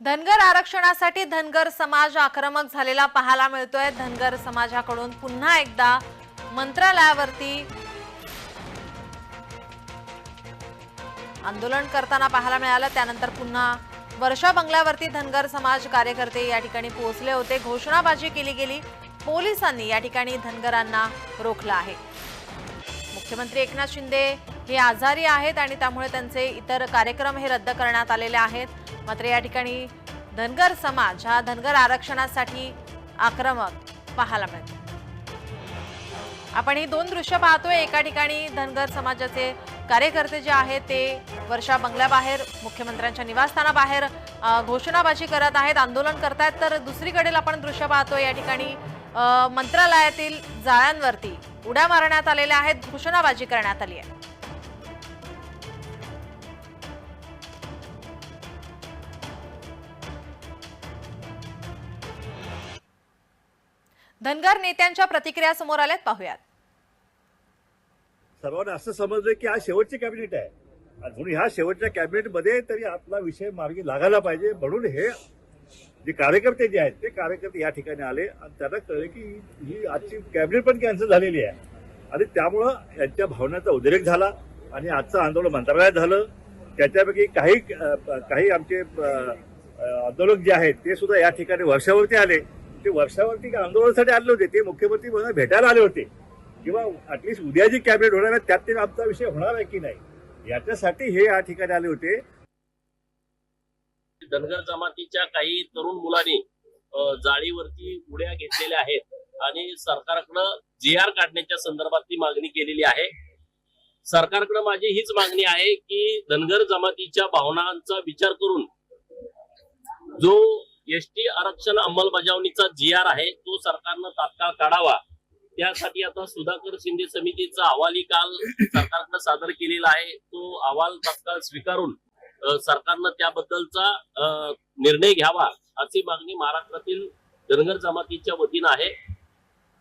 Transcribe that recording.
धनगर आरक्षणासाठी धनगर समाज आक्रमक झालेला पाहायला मिळतोय. धनगर समाजाकडून पुन्हा एकदा मंत्रालयावरती आंदोलन करताना पाहायला मिळालं. त्यानंतर पुन्हा वर्षा बंगल्यावरती धनगर समाज कार्यकर्ते या ठिकाणी पोहोचले होते. घोषणाबाजी केली गेली. पोलिसांनी या ठिकाणी धनगरांना रोखलं आहे. मुख्यमंत्री एकनाथ शिंदे हे आजारी आहेत आणि त्यामुळे त्यांचे इतर कार्यक्रम हे रद्द करण्यात आलेले आहेत. मात्र या ठिकाणी धनगर समाज हा धनगर आरक्षणासाठी आक्रमक पाहायला मिळतो. आपण ही दोन दृश्य पाहतोय. एका ठिकाणी धनगर समाजाचे कार्यकर्ते जे आहेत ते वर्षा बंगल्याबाहेर मुख्यमंत्र्यांच्या निवासस्थानाबाहेर घोषणाबाजी करत आहेत आंदोलन करतायत तर दुसरीकडील आपण दृश्य पाहतोय. या ठिकाणी मंत्रालयातील जाळ्यांवरती उड्या मारण्यात आलेल्या आहेत घोषणाबाजी करण्यात आली आहे. धनगर नेत्यांच्या प्रतिक्रिया समोर आल्यात. पाहूयात. सर्वांना असं समजलं की हा शेवटची कॅबिनेट आहे. म्हणून ह्या शेवटच्या कॅबिनेटमध्ये तरी आपला विषय मार्गी लागायला पाहिजे. म्हणून हे जे कार्यकर्ते जे आहेत ते कार्यकर्ते या ठिकाणी आले आणि त्यांना कळले की ही आजची कॅबिनेट पण कॅन्सल झालेली आहे. आणि त्यामुळं यांच्या भावनेचा उद्रेक झाला आणि आजचं आंदोलन मंत्रालयात झालं. त्याच्यापैकी काही काही आमचे आंदोलक जे आहेत ते सुद्धा या ठिकाणी वर्षावरती आले. ते वर्षावरती आंदोलनासाठी आले होते ते मुख्यमंत्री मला भेटायला आले होते. किंवा ऍटलिस्ट उद्या जी कॅबिनेट होणार आहे त्यात ते आमचा विषय होणार आहे की नाही? याच्यासाठी हे या ठिकाणी आले होते. धनगर जमातीच्या काही तरुण मुलांनी जाळीवरती उड्या घेतलेल्या आहेत आणि सरकारकडं जी आर काढण्याच्या संदर्भात ती मागणी केलेली आहे. सरकारकडे माझी हीच मागणी आहे की धनगर जमातीच्या भावनांचा विचार करून जो एसटी आरक्षण अंमलबजावणीचा जी आर आहे तो सरकारनं तात्काळ काढावा. त्यासाठी आता सुधाकर शिंदे समितीचा अहवालही काल सरकारकडे सादर केलेला आहे. तो अहवाल तात्काळ स्वीकारून सरकारनं त्याबद्दलचा निर्णय घ्यावा अशी मागणी महाराष्ट्रातील धनगर जमातीच्या वतीनं आहे.